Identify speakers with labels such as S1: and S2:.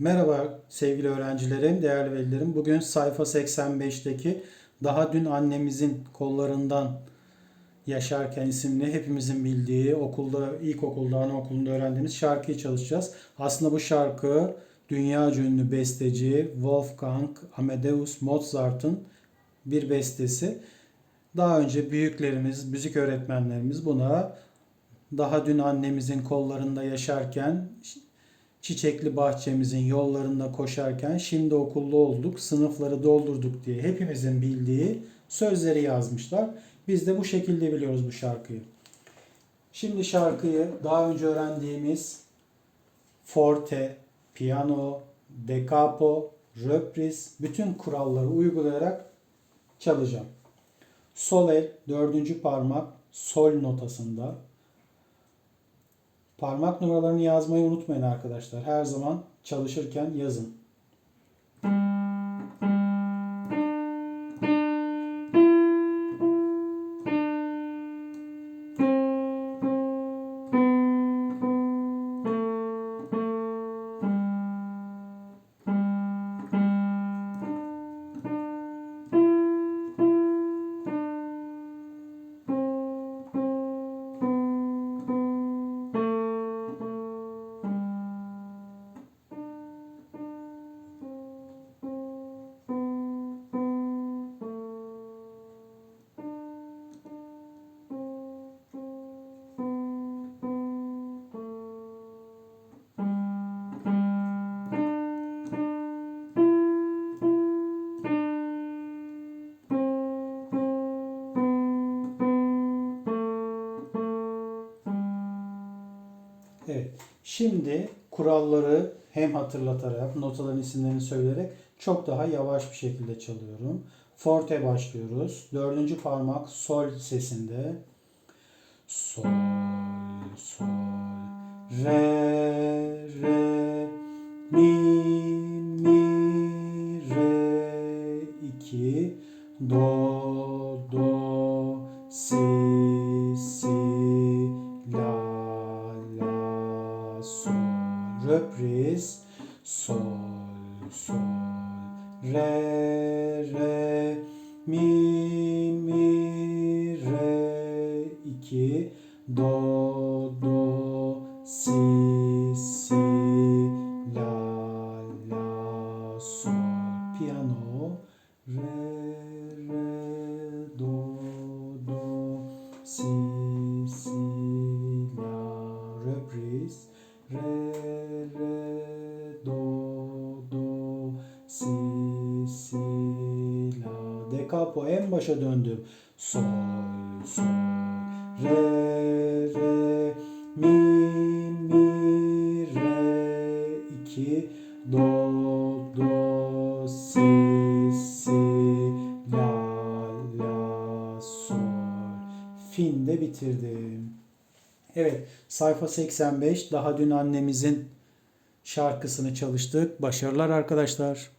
S1: Merhaba sevgili öğrencilerim, değerli velilerim. Bugün sayfa 85'teki Daha Dün Annemizin Kollarından Yaşarken isimli hepimizin bildiği okulda, ilkokulda, anaokulunda öğrendiğimiz şarkıyı çalışacağız. Aslında bu şarkı dünya ünlü besteci Wolfgang Amadeus Mozart'ın bir bestesi. Daha önce büyüklerimiz, müzik öğretmenlerimiz buna daha dün annemizin kollarında yaşarken çiçekli bahçemizin yollarında koşarken şimdi okulda olduk, sınıfları doldurduk diye hepimizin bildiği sözleri yazmışlar. Biz de bu şekilde biliyoruz bu şarkıyı. Şimdi şarkıyı daha önce öğrendiğimiz forte, piyano, da capo, reprise bütün kuralları uygulayarak çalacağım. Sol el dördüncü parmak sol notasında. Parmak numaralarını yazmayı unutmayın arkadaşlar. Her zaman çalışırken yazın. Şimdi kuralları hem hatırlatarak, notaların isimlerini söyleyerek çok daha yavaş bir şekilde çalıyorum. Forte başlıyoruz. Dördüncü parmak sol sesinde. Sol, sol, re, re, mi, mi, re, iki, do, do, si, sol. Reprise. Sol, sol, re, re, mi, mi, re, iki, do, do, si, si, la, la, sol. Piyano. Re, re, do, do, si, si, si, la. De capo en başa döndüm. Sol, sol, re, re, mi, mi, re, iki, do, do, si, si, la, la, sol. Fin'de bitirdim. Evet, sayfa 85. Daha dün annemizin şarkısını çalıştık. Başarılar arkadaşlar.